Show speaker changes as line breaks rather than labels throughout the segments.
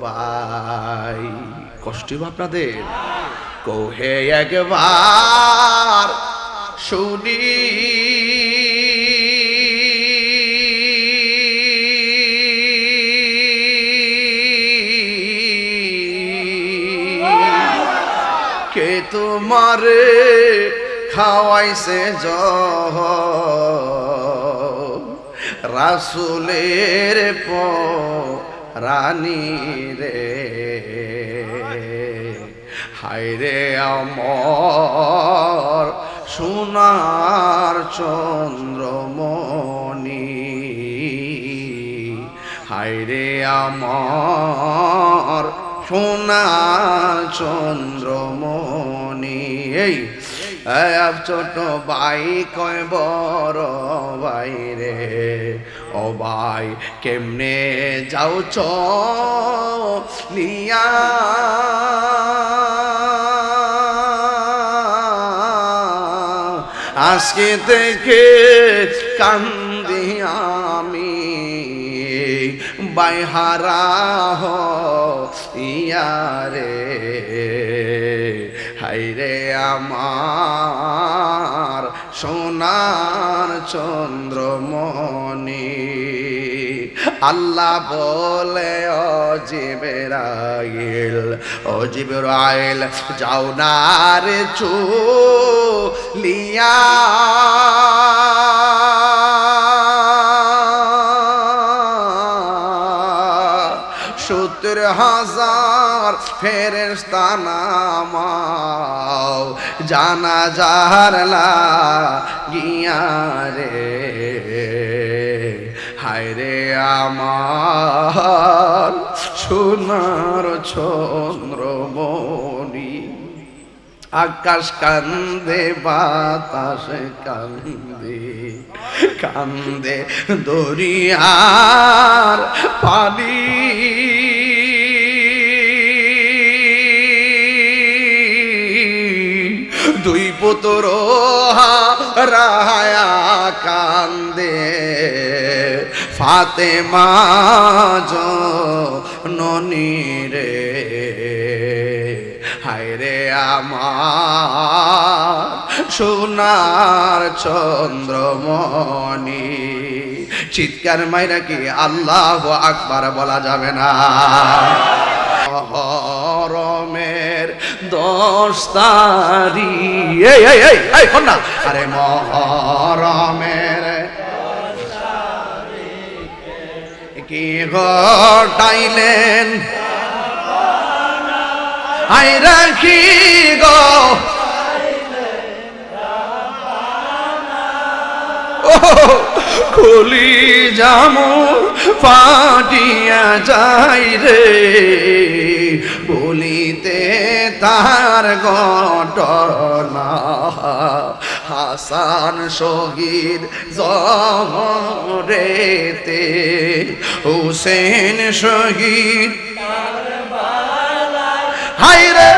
ভাই। কষ্ট আপনাদের? কোহে একবার শুনি। কে তোমারে খাওয়াইছে জহ? রাসুলের প রানী রে। হায়রে আমর সোনার চন্দ্রমণি। হায়রে আমার সোনা চন্দ্রমণি। এই ছোট ভাই কয়, বড় ভাই রে। ও ভাই, কেমনে যাও চ লিয়া আজকে থেকে কান্দি আমি। বাইহারা ইয়ারে হাইরে আমার চন্দ্রমণি। আল্লাহ বলে অজিবেরাইল অজিবেরাইল যাও না রে লিয়া সত্তর হাজার ফেরেস্তা নামাও জানা যাহারলা গিয়া রে। হায় রে আমার সোনার চন্দ্রমণি আকাশ কান্দে, বাতাস কান্দে কান্দে দরিয়ার পানি। পুতর রায়া কান্দে। ফাতে ননি রে, হায়রে আমার সোনার চন্দ্রমণি। চিৎকার মাইরা কি আল্লাহ আকবার বলা যাবে না? হরমের দশ তারি। এই না আরে মহরমের কি ঘটাইলেন? আই রাখি গো। খুলি জামু ফাটিয়া যাই রে। বলিতে তার ঘটনা। হাসান শহীদ জমরেতে হুসেন শহীদ হাই রে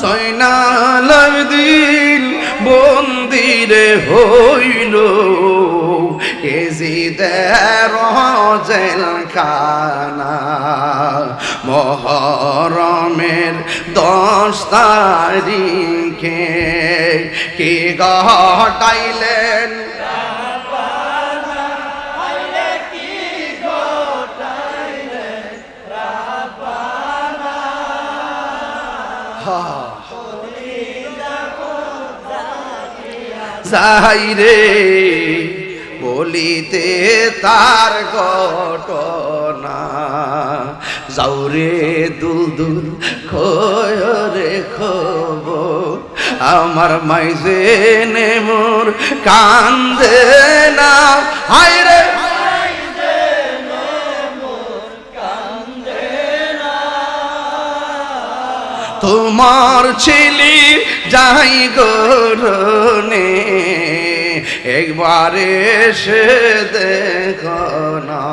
জয়নাল দিন বন্দিরে হইল। এজিদের জেলখানা মহরমের দশ তারিখে কি ঘটাইলেন? যাইরে বলিতে তার ঘটনা। যাওরে দুল খয়রে খব। আমার মাইজে নেমুর কান্দে না। হাইরে তোমার ছেলে যাই গরনে একবারে সে দেখো না।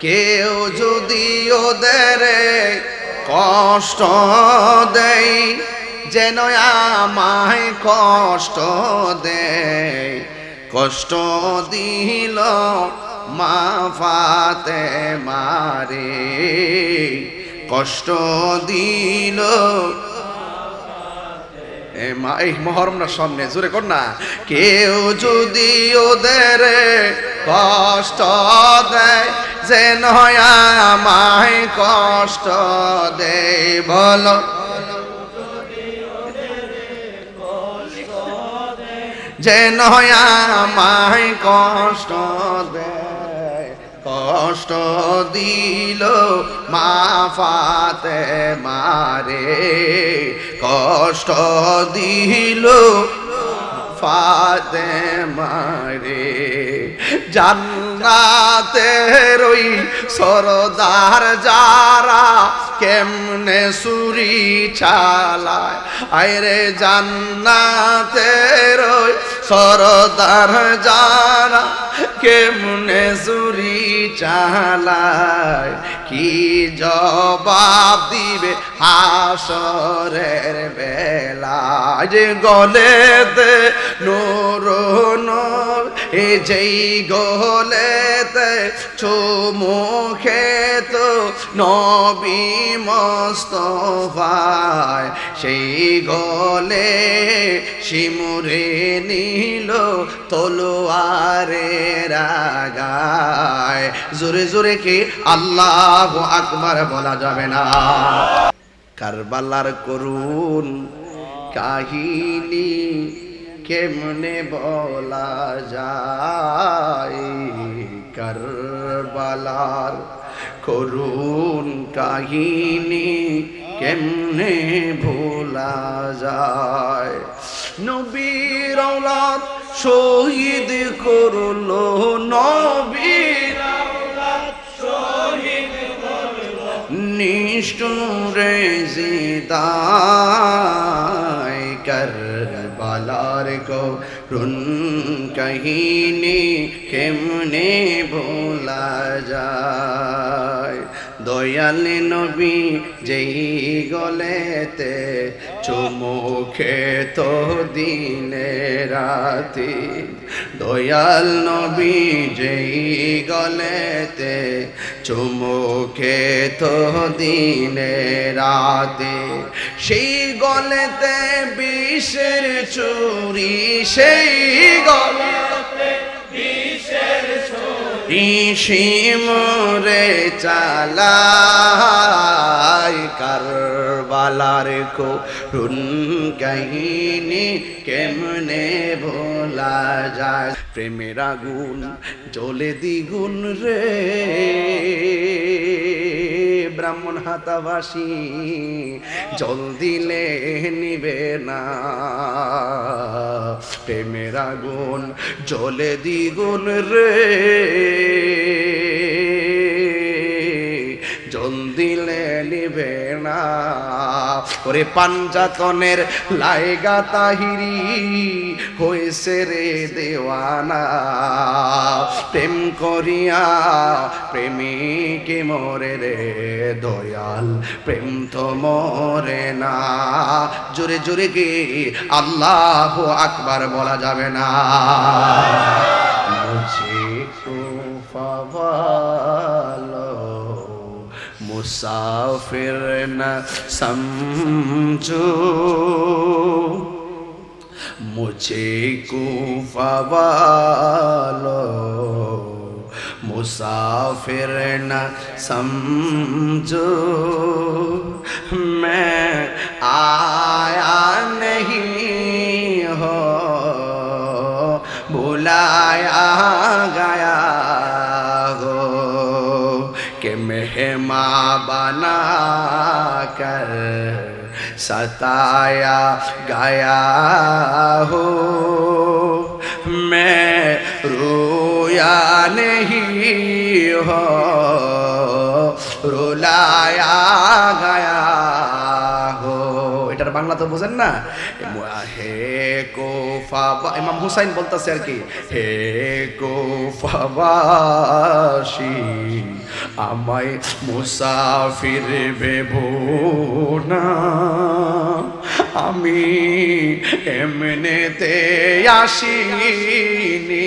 কেউ যদি ওদের কষ্ট দেয়, যেন আমায় কষ্ট দেয়। কষ্ট দিল মা ফাতে মারে, কষ্ট দিল এই মহরমটার সামনে, জোরে কর না। কেউ যদি ওদের কষ্ট দেয়, যে নয় আমায় কষ্ট দেয়, বলো। যে নয় কষ্ট দেয় কষ্ট দিল মা ফাতে মারে কষ্ট দিল ফাতে মারে জান্নাতের ওই সরদার যারা কেমনে সুরি চালায়? আইরে জান্নাতের ওই সরদার যারা কেমনে সুরি চালায়? কি জবাব দিবে হাসরের বেলা যে গলেতে নোর এ যেই গলেতে চুমুখে তো নবী মস্তফায়, সেই গলে শিমুরে নীল তলোয়ারে গায় জোরে জোরে কি? আল্লাহ আকবর বলা যাবে না। কারবালার করুন কাহিনী কেমনে বলা যায়? কারবালার করুন কাহিনী কেমনে ভোলা যায়? নবীর শহীদ করল নবীর নিষ্ঠুরে জিদায় করবালার কো রুন কাহিনী কেমনে ভোলা যায়? দয়াল নবী যেই গলেতে চুমুখে তো দিনে রাতি, দয়াল নবী যেই গলেতে, চুমুখে তো দিনে রাতে, সেই গলেতে বিষের চুরি সেই গলেতে শিমরে চালাই কারবালার রুন কাহিনী কেমনে ভোলা যায় প্রেমের আগুন জ্বলে দ্বিগুণ রে ব্রাহ্মণ হাতাবাসী জল দিলে নিবে না প্রেমের আগুন জলে দ্বিগুণ রে দিলে নিবে না। ওরে পাঞ্জাতনের লাইগা তাহিরি হয়েছে রে দেওয়ানা। প্রেম করিয়া প্রেমিকে মরে রে দয়াল, প্রেম তো মরে না। জোরে জোরে গে, আল্লাহ আকবার বলা যাবে না। मुसाफिर न समझो। मुझे कूफा मुसाफिर न समझो। मैं आया नहीं हो बुलाया मेहमा बना कर सताया गया हो। मैं रोया नहीं हो रुलाया गया তো বোঝেন না। হে কোফা ইমাম হুসাইন বলতেছে আর কি, হে কোফাবাসী, আমায় মুসাফির ভেবো না। আমি এমনিতে আসিনি।